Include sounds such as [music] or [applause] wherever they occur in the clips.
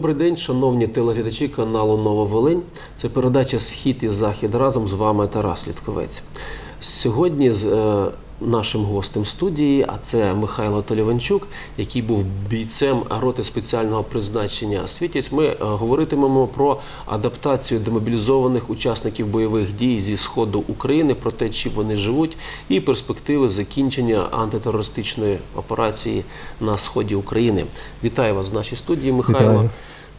Добрий день, шановні телеглядачі каналу Нова Волинь. Це передача Схід і Захід разом з вами Тарас Літковець. Сьогодні з е, нашим гостем студії, а це Михайло Толіванчук, який був бійцем роти спеціального призначення Світязь. Ми е, говоритимемо про адаптацію демобілізованих учасників бойових дій зі сходу України, про те, чим вони живуть, і перспективи закінчення антитерористичної операції на сході України. Вітаю вас в нашій студії, Михайло. Вітаю.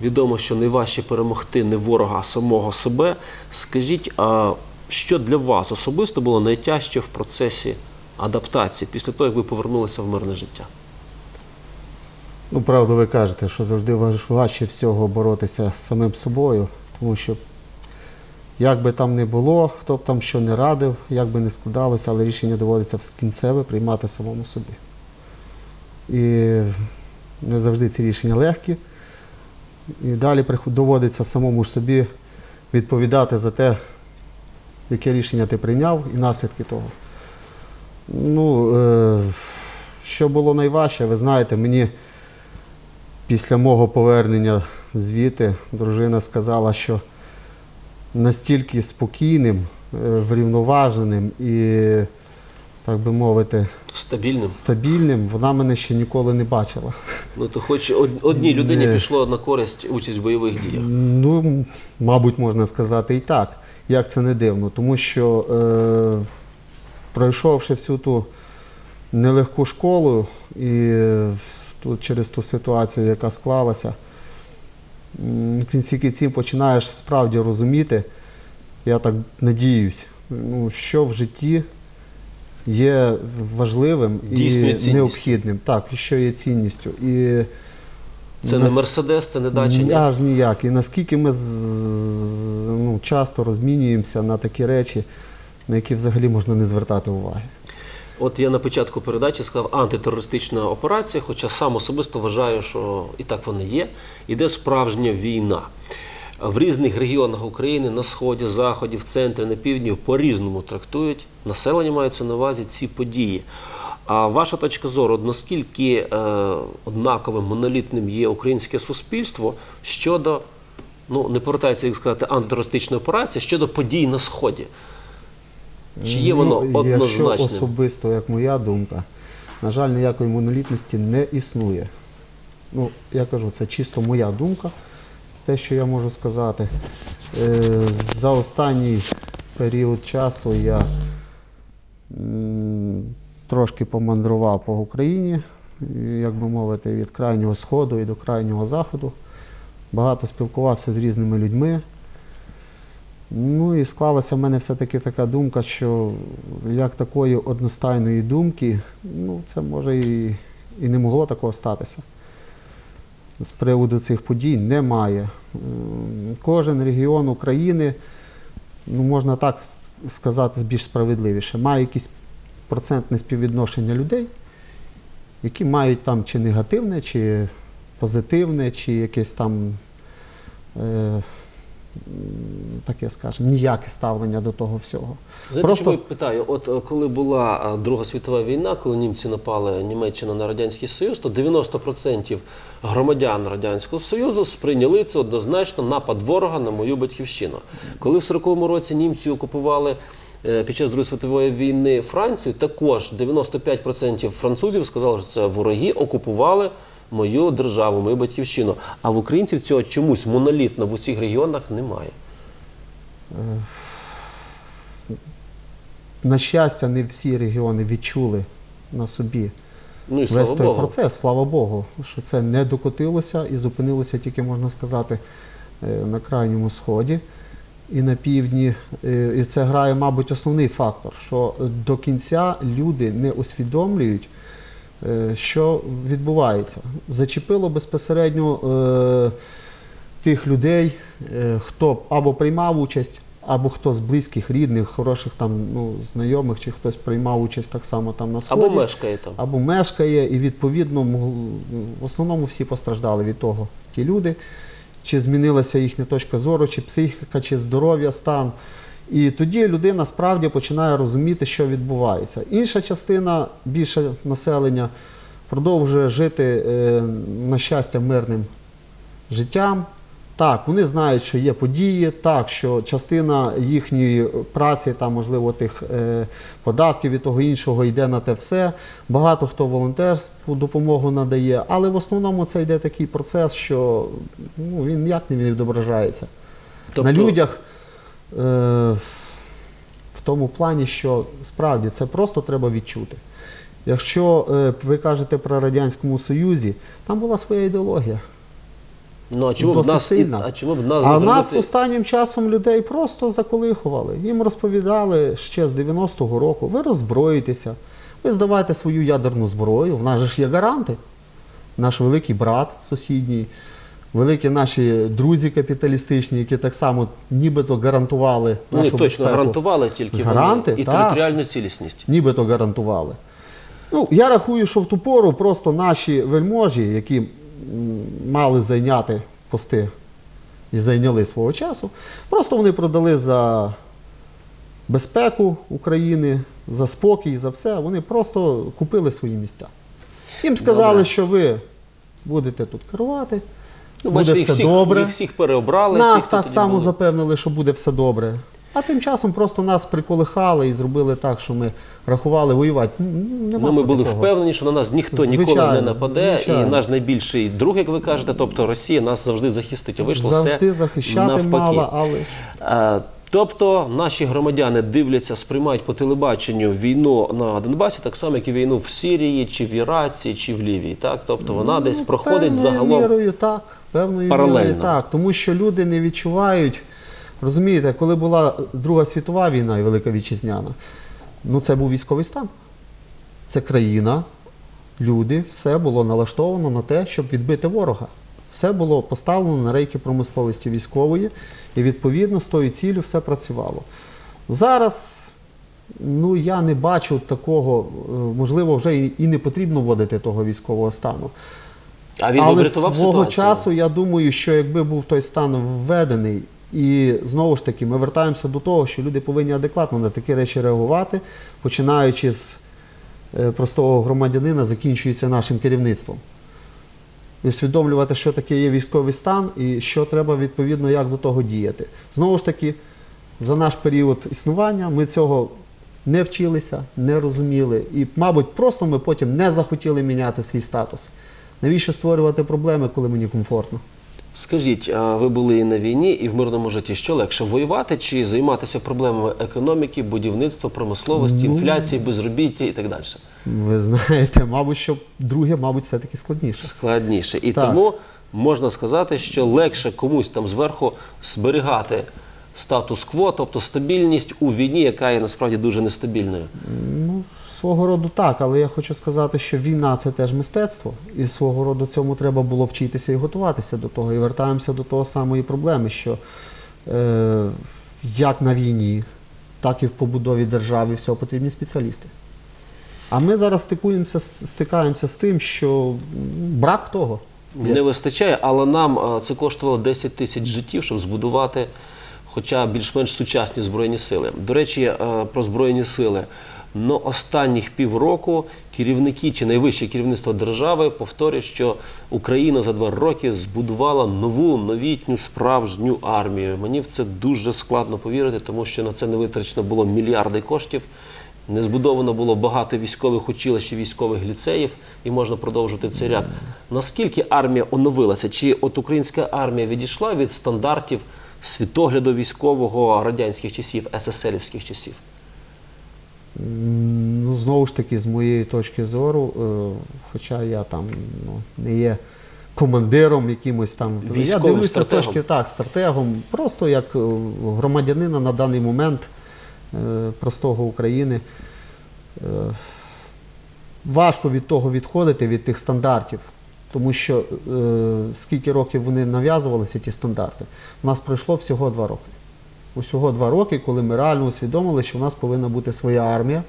Відомо, що найважче перемогти не ворога, а самого себе. Скажіть, а що для вас особисто було найтяжче в процесі адаптації після того, як ви повернулися в мирне життя? Ну, правду ви кажете, що завжди важче всього боротися з самим собою, тому що як би там не було, хто б там що не радив, як би не складалося, але рішення доводиться в кінцеве приймати самому собі. І не завжди ці рішення легкі. І далі доводиться самому ж собі відповідати за те, яке рішення ти прийняв і наслідки того. Ну, е, що було найважче, ви знаєте, мені після мого повернення звідти дружина сказала, що настільки спокійним, е, врівноваженим і, так би мовити, Стабільним? стабільним вона мене ще ніколи не бачила. Ну то хоч од- одній людині Ні. пішло на користь участь в бойових діях. Ну, м, мабуть, можна сказати і так. Як це не дивно, тому що е, пройшовши всю ту нелегку школу і е, тут через ту ситуацію, яка склалася, м, в кінці кінців починаєш справді розуміти, я так надіюсь, ну, що в житті є важливим Дійсною і цінністю. необхідним. Так, і що є цінністю. І Це не нас- Мерседес, це не дача. Ні. Аж ніяк. І наскільки ми з- з- ну, часто розмінюємося на такі речі, на які взагалі можна не звертати уваги. От я на початку передачі сказав антитерористична операція, хоча сам особисто вважаю, що і так вона є. Іде справжня війна. В різних регіонах України на сході, заході, в центрі, на півдні по-різному трактують. Населення мається на увазі ці події. А ваша точка зору, наскільки е, однаковим монолітним є українське суспільство щодо, ну не повертається, як сказати, антитерористичної операції, щодо подій на сході? Чи є воно Ну, Якщо однозначним? особисто, як моя думка, на жаль, ніякої монолітності не існує. Ну, я кажу, це чисто моя думка, те, що я можу сказати. Е, За останній період часу я трошки помандрував по Україні, як би мовити, від крайнього сходу і до крайнього заходу. Багато спілкувався з різними людьми. Ну і склалася в мене все-таки така думка, що як такої одностайної думки, ну це може і, і не могло такого статися. З приводу цих подій немає. Кожен регіон України, ну можна так сказати більш справедливіше, має якісь процентне співвідношення людей, які мають там чи негативне, чи позитивне, чи якесь там. Е, таке, скажімо, ніяке ставлення до того всього. Знаєте, Просто- чому я питаю? От е, коли була е, Друга світова війна, коли німці напали Німеччина на Радянський Союз, то 90% громадян Радянського Союзу сприйняли це однозначно напад ворога на мою батьківщину. Коли в 40-му році німці окупували е, під час Другої світової війни Францію, також 95% французів сказали, що це вороги окупували мою державу, мою батьківщину. А в українців цього чомусь монолітно в усіх регіонах немає. На щастя, не всі регіони відчули на собі Ну і слава весь той Богу. процес, слава Богу, що це не докотилося і зупинилося тільки, можна сказати, е, на крайньому сході і на півдні. Е, І це грає, мабуть, основний фактор, що до кінця люди не усвідомлюють, що відбувається. Зачепило безпосередньо е, тих людей, е, хто або приймав участь, або хто з близьких, рідних, хороших там ну, знайомих, чи хтось приймав участь так само там на сході Або мешкає там. або мешкає, і відповідно в основному всі постраждали від того, ті люди, чи змінилася їхня точка зору, чи психіка, чи здоров'я, стан. І тоді людина справді починає розуміти, що відбувається. Інша частина, більше населення, продовжує жити, е, на щастя, мирним життям. Так, вони знають, що є події, так, що частина їхньої праці, там, можливо, тих е, податків і того іншого йде на те все. Багато хто волонтерську допомогу надає, але в основному це йде такий процес, що ну, він ніяк не відображається на людях. Е, в тому плані, що справді це просто треба відчути. Якщо е, ви кажете про Радянському Союзі, там була своя ідеологія. Ну а чому б нас сильна. а чому б нас А нас останнім часом людей просто заколихували. Їм розповідали ще з 90-го року, ви роззброїтеся, ви здавайте свою ядерну зброю, в нас же ж є гаранти. Наш великий брат сусідній, великі наші друзі капіталістичні, які так само нібито гарантували Вони точно безпеку. гарантували тільки Гаранти, вони і так. територіальну цілісність. Нібито гарантували. Ну, я рахую, що в ту пору просто наші вельможі, які мали зайняти пости і зайняли свого часу, просто вони продали за безпеку України, за спокій, за все. Вони просто купили свої місця. Їм сказали, Добре. що ви будете тут керувати, Ну, буде бачите, все всіх, добре. всіх переобрали. Нас ті, так само були. запевнили, що буде все добре. А тим часом просто нас приколихали і зробили так, що ми рахували воювати. Нема Ну, ми були кого. впевнені, що на нас ніхто ніколи не нападе, звичайно. і наш найбільший друг, як ви кажете, тобто Росія, нас завжди захистить. А вийшло Завжди все захищати навпаки. мало, але Е, Тобто наші громадяни дивляться, сприймають по телебаченню війну на Донбасі, так само, як і війну в Сирії, чи в Іраці, чи в Лівії. Так? Тобто вона десь проходить загалом. мірою так. Певною паралельно. мірою так. Тому що люди не відчувають. Розумієте, коли була Друга світова війна і Велика Вітчизняна, ну це був військовий стан. Це країна, люди, все було налаштовано на те, щоб відбити ворога. Все було поставлено на рейки промисловості військової, і відповідно з тою ціллю все працювало. Зараз ну, я не бачу такого, е, можливо, вже і не потрібно вводити того військового стану. А він Але врятував свого ситуацію. часу я думаю, що якби був той стан введений, і знову ж таки ми вертаємося до того, що люди повинні адекватно на такі речі реагувати, починаючи з е, простого громадянина, закінчується нашим керівництвом. І усвідомлювати, що таке є військовий стан і що треба відповідно як до того діяти. Знову ж таки, за наш період існування ми цього не вчилися, не розуміли. І, мабуть, просто ми потім не захотіли міняти свій статус. Навіщо створювати проблеми, коли мені комфортно? Скажіть, а ви були і на війні, і в мирному житті. Що легше воювати чи займатися проблемами економіки, будівництва, промисловості, Ну. інфляції, безробіття і так далі? Ви знаєте, мабуть, що друге, мабуть, все-таки складніше. Складніше. І Так. тому можна сказати, що легше комусь там зверху зберігати статус-кво, тобто стабільність у війні, яка є насправді дуже нестабільною. Ну, свого роду так, але я хочу сказати, що війна це теж мистецтво, і свого роду цьому треба було вчитися і готуватися до того. І вертаємося до того самої проблеми, що е, як на війні, так і в побудові держави всього потрібні спеціалісти. А ми зараз стикуємося, стикаємося з тим, що брак того. Не вистачає, але нам це коштувало 10 тисяч життів, щоб збудувати хоча більш-менш сучасні збройні сили. До речі, е, про збройні сили. Но останніх півроку керівники чи найвище керівництво держави повторюють, що Україна за два роки збудувала нову новітню справжню армію. Мені в це дуже складно повірити, тому що на це не витрачено було мільярди коштів. Не збудовано було багато військових училищ і військових ліцеїв, і можна продовжити цей ряд. Наскільки армія оновилася? Чи от українська армія відійшла від стандартів світогляду військового радянських часів, СССРівських часів? Ну, знову ж таки, з моєї точки зору, е, хоча я там ну, не є командиром якимось там, я Військовим дивлюся стратегом. з точки так, стратегом, просто як е, громадянина на даний момент е, простого України. Важко від того відходити, від тих стандартів. Тому що скільки років вони нав'язувалися, ті стандарти, у нас пройшло всього два роки. Усього два роки, коли ми реально усвідомили, що в нас повинна бути своя армія,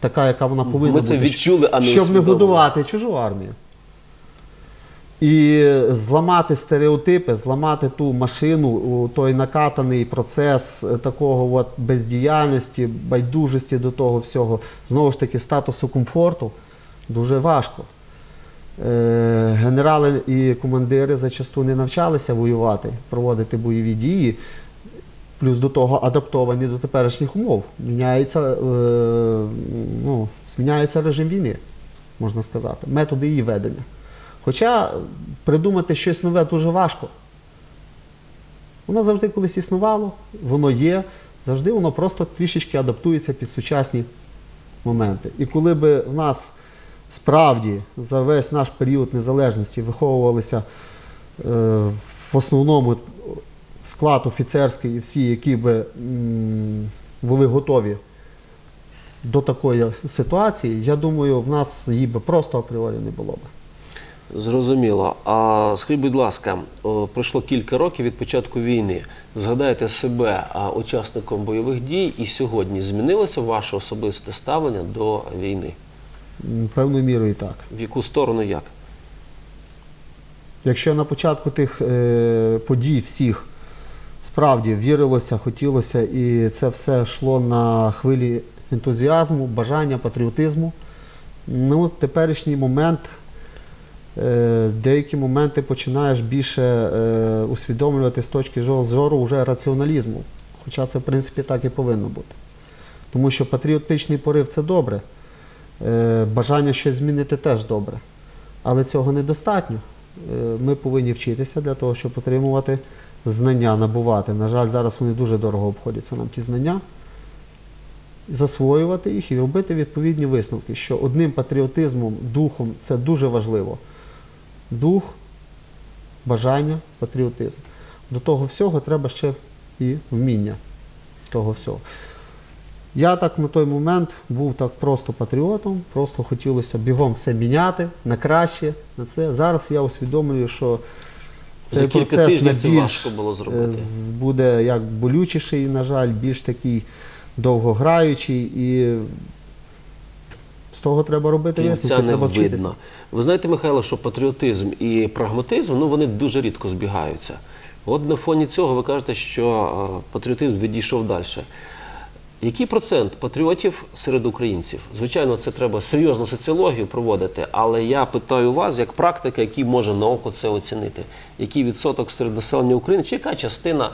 така, яка вона повинна Ми бути. це відчули, а не щоб не годувати чужу армію. І зламати стереотипи, зламати ту машину, той накатаний процес е, такого от бездіяльності, байдужості до того всього, знову ж таки, статусу комфорту, дуже важко. Е, Генерали і командири зачасту не навчалися воювати, проводити бойові дії, плюс до того адаптовані до теперішніх умов. Міняється, е, ну, зміняється режим війни, можна сказати, методи її ведення. Хоча придумати щось нове дуже важко. Воно завжди колись існувало, воно є, завжди воно просто трішечки адаптується під сучасні моменти. І коли би в нас справді за весь наш період незалежності виховувалися е, в основному склад офіцерський і всі, які би були готові до такої ситуації, я думаю, в нас її би просто апріорі не було б. Зрозуміло. А скажіть, будь ласка, о, пройшло кілька років від початку війни. Згадайте себе а, учасником бойових дій, і сьогодні змінилося ваше особисте ставлення до війни? Певною мірою так. В яку сторону як? Якщо на початку тих е, подій всіх справді вірилося, хотілося, і це все йшло на хвилі ентузіазму, бажання, патріотизму, ну, теперішній момент, е, деякі моменти починаєш більше е, усвідомлювати з точки зору- вже раціоналізму. Хоча це, в принципі, так і повинно бути. Тому що патріотичний порив це добре, е, бажання щось змінити теж добре. Але цього недостатньо. Ми повинні вчитися для того, щоб отримувати знання, набувати. На жаль, зараз вони дуже дорого обходяться нам ті знання. Засвоювати їх і робити відповідні висновки, що одним патріотизмом, духом це дуже важливо. Дух, бажання, патріотизм. До того всього треба ще і вміння того всього. Я так на той момент був так просто патріотом, просто хотілося бігом все міняти на краще. На це. Зараз я усвідомлюю, що За кілька процес тижнів це найбільш важко було зробити. е, буде як болючіший, на жаль, більш такий довгограючий, і з того треба робити Кінця висновки, не треба вчитися. видно. Ви знаєте, Михайло, що патріотизм і прагматизм ну, вони дуже рідко збігаються. От на фоні цього ви кажете, що е, патріотизм відійшов далі. Який процент патріотів серед українців? Звичайно, це треба серйозну соціологію проводити, але я питаю вас, як практика, який може на око це оцінити. Який відсоток серед населення України, чи яка частина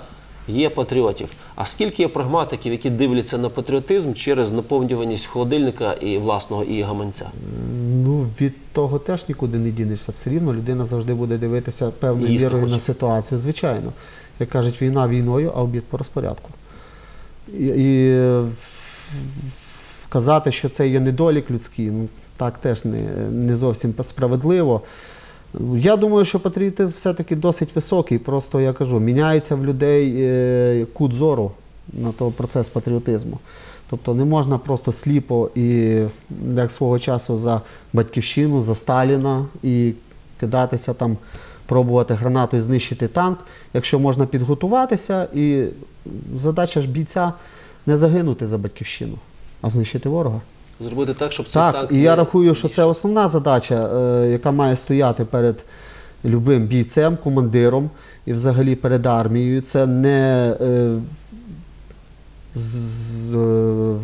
є патріотів? А скільки є прагматиків, які дивляться на патріотизм через наповнюваність холодильника і власного і гаманця? Ну, від того теж нікуди не дінешся. Все рівно людина завжди буде дивитися певною мірою на ситуацію. Звичайно. Як кажуть, війна війною, а обід по розпорядку. І, казати, що це є недолік людський, ну так теж не, не зовсім справедливо. Я думаю, що патріотизм все-таки досить високий. Просто я кажу, міняється в людей е, кут зору на той процес патріотизму. Тобто не можна просто сліпо і як свого часу за батьківщину, за Сталіна і кидатися там, пробувати гранатою знищити танк. Якщо можна підготуватися, і задача ж бійця не загинути за батьківщину, а знищити ворога. Зробити так, щоб цей Так, танк і не я рахую, що це основна задача, е, яка має стояти перед любим бійцем, командиром і взагалі перед армією. Це не е, з, з е,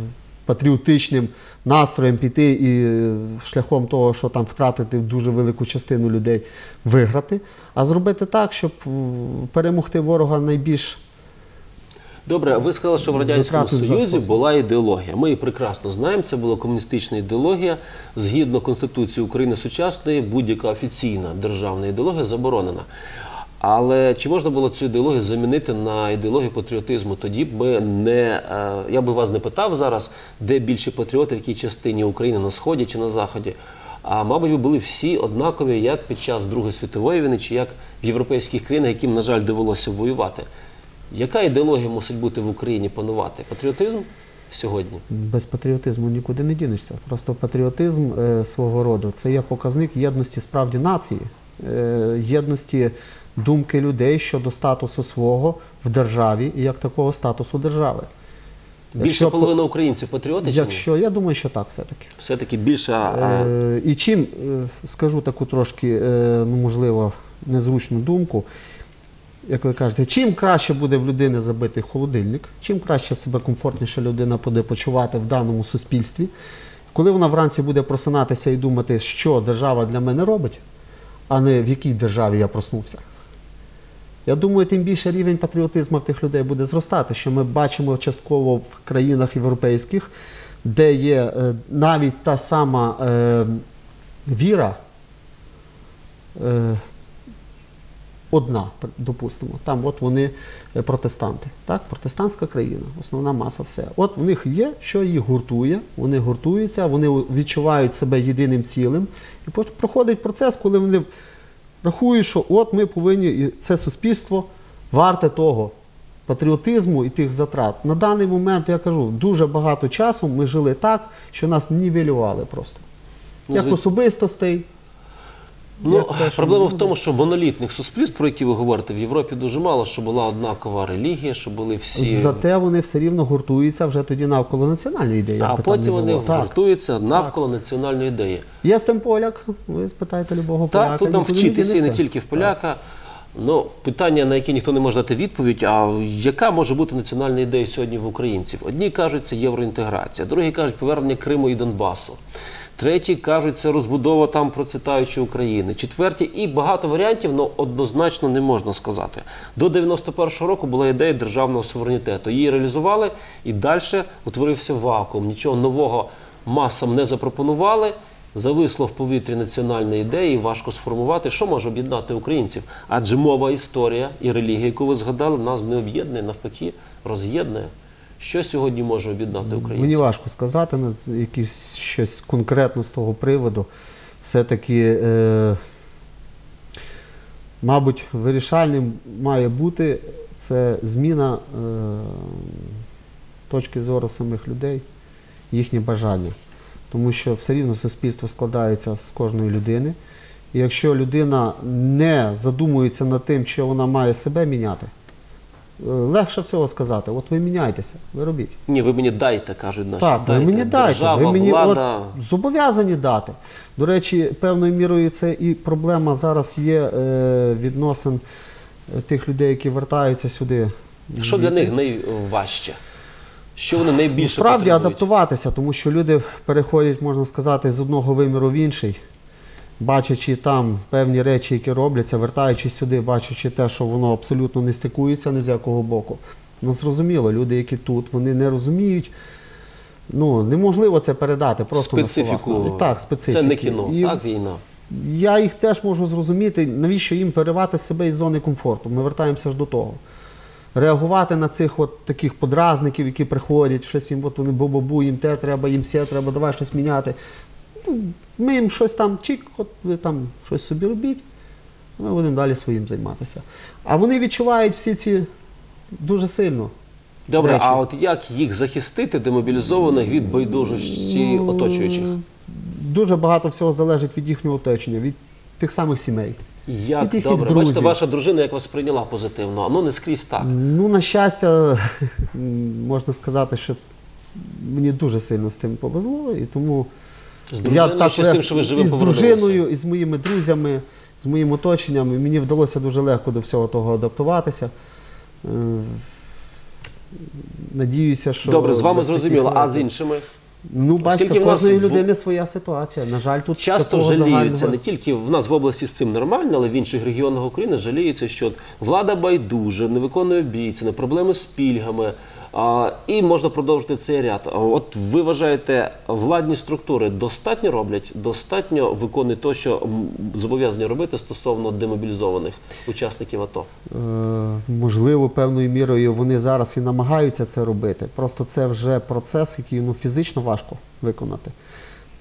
патріотичним настроєм піти і е, шляхом того, що там втратити дуже велику частину людей, виграти, а зробити так, щоб е, перемогти ворога найбільш Добре, ви сказали, що в Радянському Союзі запас. була ідеологія. Ми її прекрасно знаємо, це була комуністична ідеологія. Згідно Конституції України сучасної, будь-яка офіційна державна ідеологія заборонена. Але чи можна було цю ідеологію замінити на ідеологію патріотизму? Тоді б ми не е, я би вас не питав зараз, де більше патріоти, в якій частині України на сході чи на заході. А мабуть, ви були всі однакові, як під час Другої світової війни, чи як в європейських країнах, яким, на жаль, довелося воювати. Яка ідеологія мусить бути в Україні панувати? Патріотизм сьогодні? Без патріотизму нікуди не дінешся. Просто патріотизм е, свого роду це є показник єдності справді нації, е, єдності думки людей щодо статусу свого в державі і як такого статусу держави. Більше Якщо по- половини українців патріотичні? Якщо я думаю, що так все-таки. Все-таки більше. а, Е, і чим е, скажу таку трошки, е, ну можливо, незручну думку. Як ви кажете, чим краще буде в людини забитий холодильник, чим краще себе комфортніше людина буде почувати в даному суспільстві, Коли вона вранці буде просинатися і думати, що держава для мене робить, а не в якій державі я проснувся. Я думаю, тим більше рівень патріотизму в тих людей буде зростати, що ми бачимо частково в країнах європейських, де є е, навіть та сама е, віра е, одна, допустимо. Там от вони е, протестанти. Так? Протестантська країна, основна маса, все. От в них є, що їх гуртує, вони гуртуються, вони відчувають себе єдиним цілим. І проходить процес, коли вони рахують, що от ми повинні, і це суспільство варте того патріотизму і тих затрат. На даний момент я кажу, дуже багато часу ми жили так, що нас нівелювали просто. Ну, Як особистостей. Ну, те, проблема в тому, що монолітних суспільств, про які ви говорите, в Європі дуже мало, що була однакова релігія, що були всі. Зате вони все рівно гуртуються вже тоді навколо національної ідеї. а потім вони. Так. гуртуються навколо національної ідеї. Є з тим поляк, ви спитаєте любого поляка. Так, тут нам вчитися і не тільки в поляка. Ну, питання, на яке ніхто не може дати відповідь, а яка може бути національна ідея сьогодні в українців? Одні кажуть, це євроінтеграція, другі кажуть, повернення Криму і Донбасу. Треті кажуть, це розбудова там процвітаючої України. Четверті і багато варіантів, але однозначно не можна сказати. До 91-го року була ідея державного суверенітету. Її реалізували і далі утворився вакуум. Нічого нового масам не запропонували. Зависло в повітрі національної ідеї, важко сформувати, що може об'єднати українців. Адже мова, історія і релігія, яку ви згадали, нас не об'єднує, навпаки, роз'єднує. Що сьогодні може об'єднати Мені важко сказати на якісь щось конкретно з того приводу. Все-таки, е, мабуть, вирішальним має бути це зміна е, точки зору самих людей, їхнє бажання. Тому що все рівно суспільство складається з кожної людини. І якщо людина не задумується над тим, що вона має себе міняти, легше всього сказати: от ви міняйтеся, ви робіть. Ні, ви мені дайте, кажуть наші. Так, дайте. ви мені дайте. Держава, ви мені влада. от, зобов'язані дати. До речі, певною мірою це і проблема зараз є е, відносин е, тих людей, які вертаються сюди. Що для них найважче? Що вони найбільше Справді адаптуватися, тому що люди переходять, можна сказати, з одного виміру в інший, бачачи там певні речі, які робляться, вертаючись сюди, бачачи те, що воно абсолютно не стикується ні з якого боку. Ну, зрозуміло, люди, які тут, вони не розуміють. Ну, неможливо це передати просто на словах. Так, специфіку. Це не кіно, І так, війна. я їх теж можу зрозуміти, навіщо їм виривати себе із зони комфорту. Ми вертаємося ж до того. Реагувати на цих от таких подразників, які приходять, щось їм, от вони бу-бу-бу, їм те треба, їм все треба, давай щось міняти. Ну, ми їм щось там чик, от ви там щось собі робіть, ми будемо далі своїм займатися. А вони відчувають всі ці дуже сильно. Добре, речі. а от як їх захистити, демобілізованих від байдужості Ну, оточуючих? Дуже багато всього залежить від їхнього оточення, від тих самих сімей. Як від добре, друзів. бачите, ваша дружина як вас прийняла позитивно, а ну не скрізь так. Ну, на щастя, [laughs] можна сказати, що мені дуже сильно з тим повезло, і тому З дружиною чи з тим, що ви живим і з дружиною, і з моїми друзями, з моїм оточенням, і мені вдалося дуже легко до всього того адаптуватися. Е, Надіюся, що Добре, з вами зрозуміло, а з іншими? Ну, бачите, в кожної людини своя ситуація. На жаль, тут Часто жаліються загального- не тільки в нас в області з цим нормально, але в інших регіонах України жаліються, що влада байдуже, не виконує обіцяне, проблеми з пільгами. І можна продовжити цей ряд. От ви вважаєте, владні структури достатньо роблять, достатньо виконують те, що зобов'язані робити стосовно демобілізованих учасників АТО? Е, Можливо, певною мірою вони зараз і намагаються це робити. Просто це вже процес, який ну, фізично важко виконати.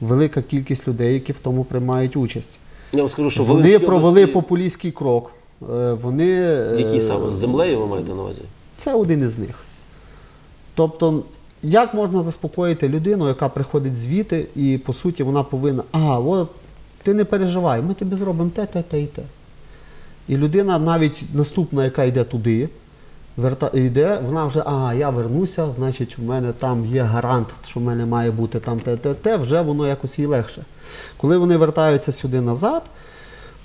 Велика кількість людей, які в тому приймають участь. Я вам скажу, що Вони провели області, популістський крок. Е, Вони, е, який саме з землею ви маєте на увазі? Це один із них. Тобто, як можна заспокоїти людину, яка приходить звідти, і по суті вона повинна, а, от ти не переживай, ми тобі зробимо те, те, те і те. І людина, навіть наступна, яка йде туди, верта, йде, вона вже, ага, я вернуся, значить, в мене там є гарант, що в мене має бути там те, те, те, вже воно якось їй легше. Коли вони вертаються сюди назад,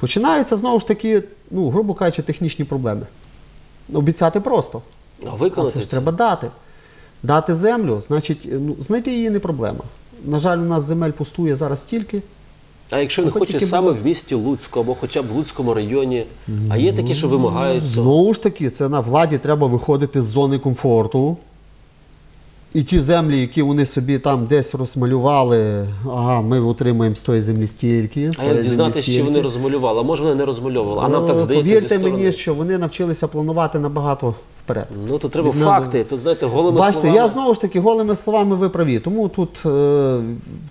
починаються знову ж таки, ну, грубо кажучи, технічні проблеми. Обіцяти просто. А А виконати це ж треба дати. Дати землю, значить, ну, знайти її не проблема. На жаль, у нас земель пустує зараз стільки. А якщо він хоче тільки саме в місті Луцьку або хоча б в Луцькому районі, а є такі, що вимагають цього. Знову ж таки, це на владі треба виходити з зони комфорту. І ті землі, які вони собі там десь розмалювали, ага, ми отримаємо з тої землі стільки. з А тої як землі дізнатися, що стільки. вони розмалювали? А може вони не розмалювали? А нам так Е, здається, Повірте зі сторони. мені, що вони навчилися планувати набагато вперед. Ну то треба Від- факти. Тут знаєте, голими Бачите, словами. я знову ж таки голими словами ви праві. Тому тут е,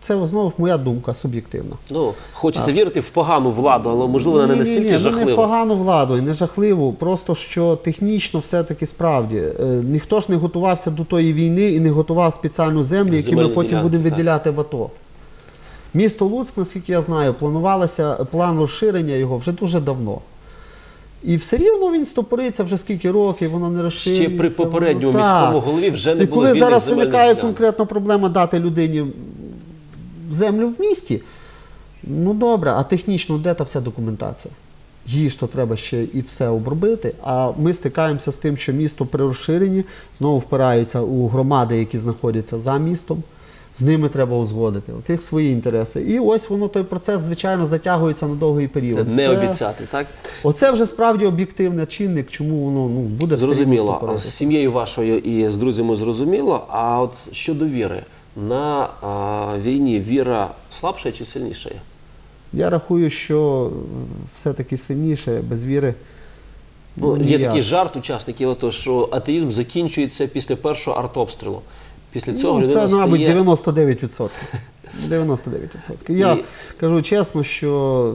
це знову ж моя думка суб'єктивна. Ну, хочеться вірити в погану владу, але можливо вона не настільки ну, не в погану владу і не жахливу. Просто що технічно все-таки справді е, ніхто ж не готувався до тої війни і не готував спеціальну землю, які ми потім ділянки, будемо так. виділяти в АТО. Місто Луцьк, наскільки я знаю, планувалося план розширення його вже дуже давно. І все рівно він стопориться вже скільки років, воно не розширюється. Ще при попередньому Так. міському голові вже не І було коли зараз виникає ділянок. конкретно проблема дати людині землю в місті, ну добре, а технічно де та вся документація? Її ж то треба ще і все обробити. А ми стикаємося з тим, що місто при розширенні знову впирається у громади, які знаходяться за містом. З ними треба узгодити. У тих свої інтереси. І ось воно той процес, звичайно, затягується на довгий період. Це не обіцяти, так? Оце вже справді об'єктивний чинник, чому воно ну, буде Зрозуміло. З сім'єю вашою і з друзями зрозуміло. А от щодо віри, на а, війні віра слабша чи сильніша? Я рахую, що все-таки сильніше без віри. Ну, є ніяк. такий жарт учасників, що атеїзм закінчується після першого артобстрілу. Після цього Ну, людина це, мабуть, стає... 99%. 99%. Я І- кажу чесно, що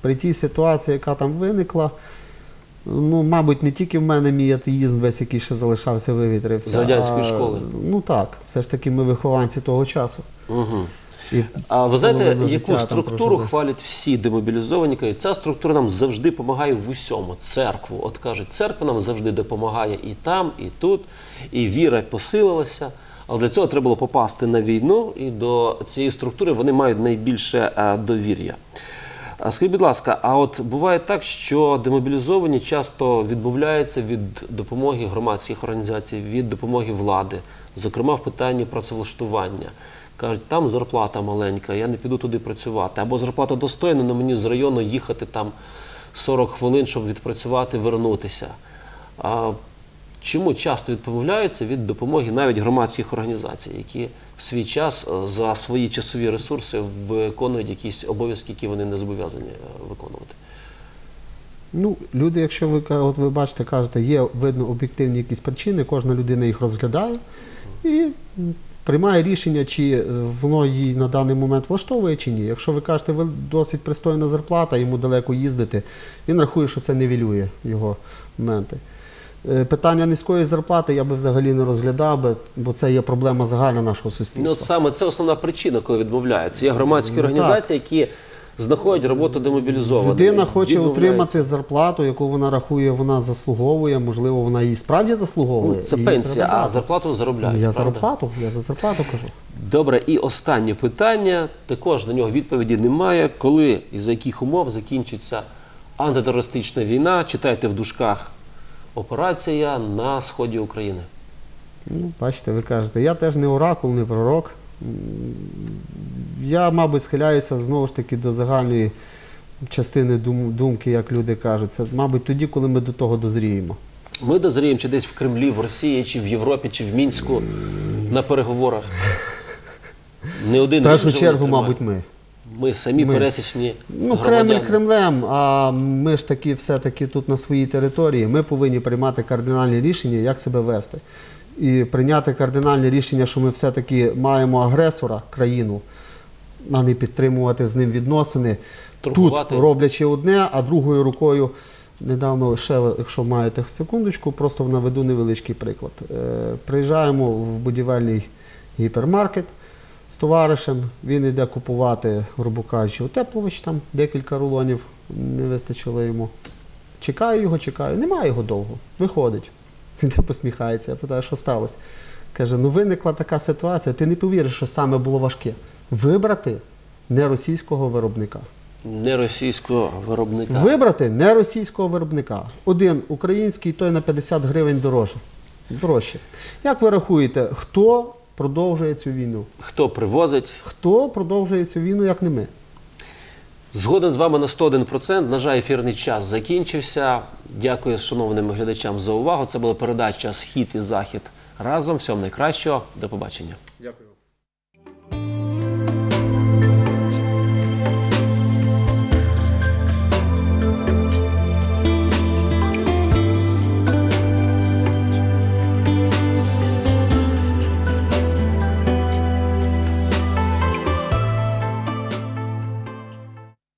при тій ситуації, яка там виникла, ну, мабуть, не тільки в мене мій атеїзм весь, який ще залишався, вивітрився. З радянської а, школи. Ну так, все ж таки ми вихованці того часу. Угу. І А ви знаєте, яку структуру хвалять всі демобілізовані? Кажуть, ця структура нам завжди допомагає в усьому. Церкву. От кажуть, церква нам завжди допомагає і там, і тут, і віра посилилася. Але для цього треба було попасти на війну, і до цієї структури вони мають найбільше е, довір'я. Скажіть, будь ласка, а от буває так, що демобілізовані часто відмовляються від допомоги громадських організацій, від допомоги влади, зокрема в питанні працевлаштування. Кажуть, там зарплата маленька, я не піду туди працювати. Або зарплата достойна, але мені з району їхати там 40 хвилин, щоб відпрацювати, вернутися. А чому часто відмовляються від допомоги навіть громадських організацій, які в свій час е, за свої часові ресурси виконують якісь обов'язки, які вони не зобов'язані е, виконувати? Ну, люди, якщо ви от ви бачите, кажете, є видно об'єктивні якісь причини, кожна людина їх розглядає і приймає рішення, чи е, воно їй на даний момент влаштовує чи ні. Якщо ви кажете, ви досить пристойна зарплата, йому далеко їздити, він рахує, що це невілює його моменти. Е, Питання низької зарплати я би взагалі не розглядав, бо це є проблема загальна нашого суспільства. Ну, от саме це основна причина, коли відмовляються. Є громадські організації, які знаходять роботу демобілізованих. Людина хоче отримати зарплату, яку вона рахує, вона заслуговує. Можливо, вона її справді заслуговує. Ну, це Її пенсія, треба а зарплату заробляють. Ну, Я правда? зарплату, я за зарплату кажу. Добре, і останнє питання. Також на нього відповіді немає. Коли і за яких умов закінчиться антитерористична війна? Читайте в дужках операція на сході України. Ну, бачите, ви кажете, я теж не оракул, не пророк. Я, мабуть, схиляюся знову ж таки до загальної частини дум- думки, як люди кажуть. Це, мабуть, тоді, коли ми до того дозріємо. Ми дозріємо чи десь в Кремлі, в Росії, чи в Європі, чи в Мінську на переговорах. Не один В першу вже чергу, вони мабуть, ми. Ми самі ми. пересічні Ну, громадяни. Кремль Кремлем, а ми ж таки все-таки тут на своїй території. Ми повинні приймати кардинальні рішення, як себе вести. І прийняти кардинальне рішення, що ми все-таки маємо агресора, країну, а не підтримувати з ним відносини. Торгувати. Тут роблячи одне, а другою рукою. Недавно ще, якщо маєте секундочку, просто наведу невеличкий приклад. Е, приїжджаємо в будівельний гіпермаркет з товаришем. Він йде купувати, грубо кажучи, утеплювач, там декілька рулонів не вистачило йому. Чекаю його, чекаю. Немає його довго. Виходить. Він посміхається. Я питаю, що сталося. Каже: ну виникла така ситуація, ти не повіриш, що саме було важке. Вибрати не російського виробника. Не російського виробника. Вибрати не російського виробника. Один український, той на 50 гривень дорожче. дорожче. Як ви рахуєте, хто продовжує цю війну? Хто привозить? Хто продовжує цю війну, як не ми? Згоден з вами на 101%. На жаль, ефірний час закінчився. Дякую шановним глядачам за увагу. Це була передача Схід і Захід разом. Всього найкращого. До побачення. Дякую.